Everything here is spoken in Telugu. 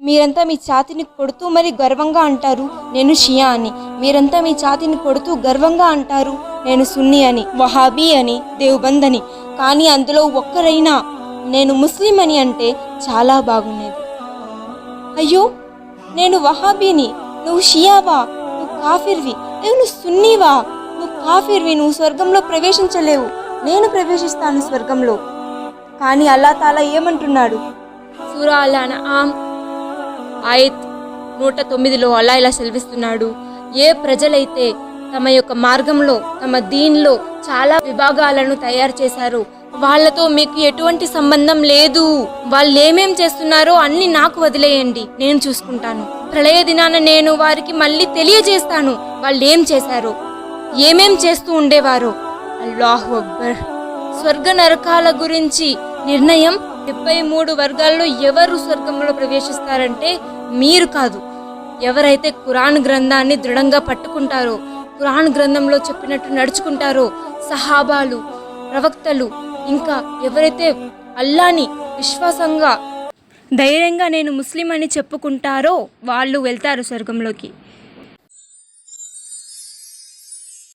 మీరంతా మీ ఛాతిని కొడుతూ మరి గర్వంగా అంటారు. నేను షియా అని. మీరంతా మీ ఛాతిని కొడుతూ గర్వంగా అంటారు. నేను సున్నీ అని వహాబీ అని దేవ్బంద్ అని. కానీ అందులో ఒక్కరైనా నేను ముస్లిం అని అంటే చాలా బాగుండేది. అయ్యో నేను వహాబీని నువ్వు షియావా నువ్వు కాఫిర్వి నువ్వు సున్నీవా నువ్వు కాఫిర్వి నువ్వు స్వర్గంలో ప్రవేశించలేవు నేను ప్రవేశిస్తాను స్వర్గంలో. కానీ అల్లా తాలా ఏమంటున్నాడు? సూరా అల్ ఆమ్ ఆయత్ నూట తొమ్మిదిలో అలా ఇలా సెలవిస్తున్నాడు ఏ ప్రజలైతే తమ యొక్క మార్గంలో తమ దీనిలో చాలా విభాగాలను తయారు చేశారు. వాళ్ళతో మీకు ఎటువంటి సంబంధం లేదు. వాళ్ళు ఏమేం చేస్తున్నారో అన్ని నాకు వదిలేయండి. నేను చూసుకుంటాను. ప్రళయ దినాన నేను వారికి మళ్ళీ తెలియజేస్తాను వాళ్ళు ఏం చేశారు ఏమేం చేస్తూ ఉండేవారు. అల్లాహు అక్బర్. స్వర్గ నరకాల గురించి నిర్ణయం డెబ్బై మూడు వర్గాల్లో ఎవరు స్వర్గంలో ప్రవేశిస్తారంటే మీరు కాదు. ఎవరైతే కురాన్ గ్రంథాన్ని దృఢంగా పట్టుకుంటారో పురాణ గ్రంథంలో చెప్పినట్టు నడుచుకుంటారో సహాబాలు ప్రవక్తలు ఇంకా ఎవరైతే అల్లాని విశ్వాసంగా ధైర్యంగా నేను ముస్లిం అని చెప్పుకుంటారో వాళ్ళు వెళ్తారు స్వర్గంలోకి.